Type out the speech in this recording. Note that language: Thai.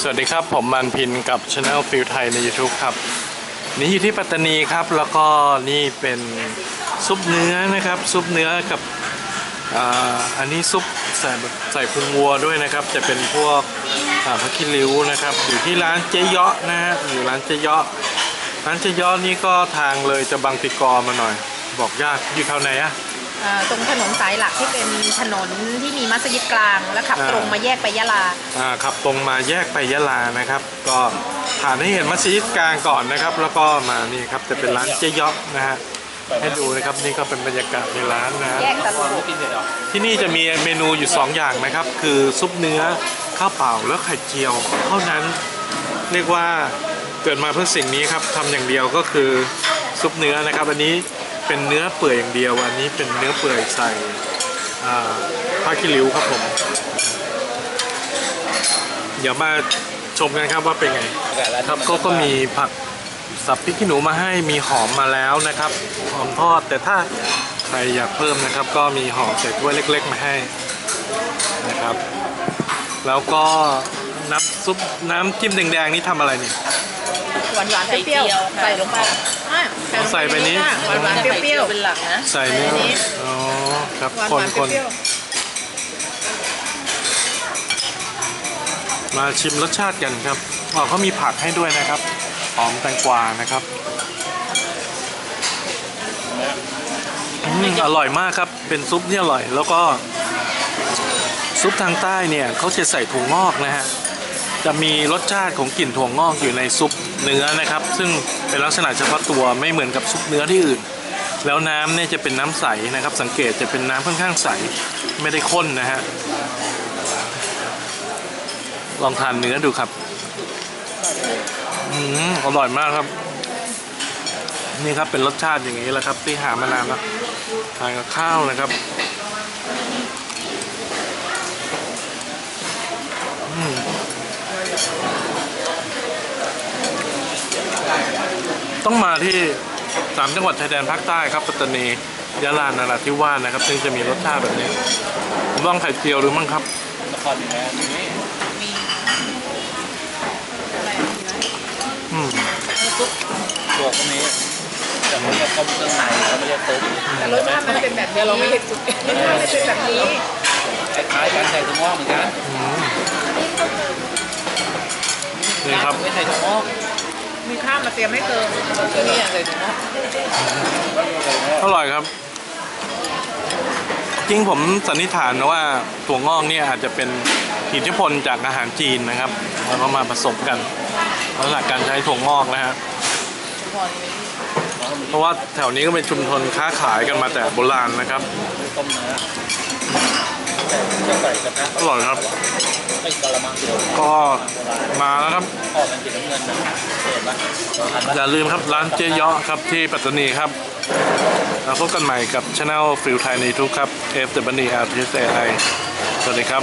สวัสดีครับ ผมมันพินกับช anel ฟิลไทยใน YouTube ครับ นี่อยู่ที่ปัตตานีครับ แล้วก็นี่เป็นซุปเนื้อนะครับ ซุปเนื้อกับอ,อันนี้ซุปใส่ใส่พุงวัวด้วยนะครับ จะเป็นพวกผักขี้ริ้วนะครับ อยู่ที่ร้านเจ๊เยาะนะฮะอยู่ร้านเจ๊เยาะร้านเจ๊เยาะนี่ก็ทางเลยจะบางติกอมาหน่อย บอกยากอยู่แถวไหนอะ ตรงถนนสายหลักที่เป็นถนนที่มีมัสยิดกลางแล้วขับอ่าตรงมาแยกไปยะลาอ่าขับตรงมาแยกไปยะลานะครับ ก็ผ่านให้เห็นมัสยิดกลางก่อนนะครับ แล้วก็มานี่ครับจะเป็นร้านเจ๊เยาะนะฮะให้ดูนะครับนี่ก็เป็นบรรยากาศในร้านนะฮะแยกตลาดที่นี่จะมีเมนูอยู่ 2 อย่างนะครับ คือซุปเนื้อข้าวเปล่าแล้วไข่เจียว เท่านั้นเรียกว่าเกิดมาเพื่อสิ่งนี้ครับทำอย่างเดียวก็คือซุปเนื้อนะครับ อันนี้ เป็นเนื้อเปื่อยอย่างเดียว อันนี้เป็นเนื้อเปื่อยใส่อ่าผ้าขี้ริ้วครับผม เดี๋ยวมาชมกันครับว่าเป็นไงครับก็ก็มีผักสับพริกขี้หนูมาให้มีหอมมาแล้วนะครับ หอมทอดแต่ถ้าใครอยากเพิ่มนะครับ ก็มีหอมใส่ถ้วยเล็ก ๆ มาให้นะครับ แล้วก็น้ำซุปน้ำจิ้มแดงๆนี่ทำอะไรนี่หวานหวานๆเปรี้ยวๆใส่ลงไป อะเอาใส่ไปนี้ หวานหวานๆเปรี้ยวเป็นหลักนะใส่เนื้ออันนี้อ๋อครับๆหวานคหวานนๆเปรี้ยวๆมาชิมรสชาติกันครับอ๋อเขามีผักให้ด้วยนะครับหอมแตงกวานะครับอืมอร่อยมากครับเป็นซุปที่อร่อย แล้วก็ ซุปทางใต้เนี่ยเขาจะใส่ถั่วงอกนะฮะ จะมีรสชาติของกลิ่นถั่วงอกอยู่ในซุปเนื้อนะครับ ซึ่งเป็นลักษณะเฉพาะตัวไม่เหมือนกับซุปเนื้อที่อื่น แล้วน้ำเนี่ยจะเป็นน้ำใสนะครับ สังเกตจะเป็นน้ำค่อนข้างใสไม่ได้ข้นนะฮะลองทานเนื้อดูครับอืมอร่อยมากครับ นี่ครับเป็นรสชาติอย่างนี้แหละครับ ที่หามานานแล้วทานกับข้าวนะครับ ต้องมาที่สามจังหวัดชายแดนภาคใต้ครับปัตตานียะลานราธิวาสนะครับซึ่งจะมีรสชาติแบบนี้ผมลองไข่เจียวดูมั้งครับนครแท้ทีนี้อืมซุปตัวพวกนี้แต่เขาเรียกต้มเครื่องในเขาไม่เรียกซุปๆแต่รสชาติมันเป็นแบบนี้เราไม่เห็นจุดรสชาติมันเป็นแบบนี้คล้ายๆกันใส่ถั่วงอกเหมือนกันนี่ครับไม่ใส่ถั่วงอก มีข้าวมาเตรียมให้เติมที่นี่ใส่ถั่วงอกอร่อยครับ จริงผมสันนิษฐานนะว่าถั่วงอกเนี่ยอาจจะเป็นอิทธิพลจากอาหารจีนนะครับแล้วก็มาผสมกันลักษณะการใช้ถั่วงอกนะฮะ เพราะว่าแถวนี้ก็เป็นชุมชนค้าขายกันมาแต่โบราณนะครับต้มเนื้อจะใส่กระทะอร่อยครับไม่กะละมังเดียวก็มาแล้วครับทอดเป็นสีน้ำเงินนะเห็นปะเราทานปะอย่าลืมครับร้านเจ๊เยาะครับที่ปัตตานีครับเราพบกันใหม่กับช anel ฟิลไทยในทุกครับ F W R T S A I สวัสดีครับ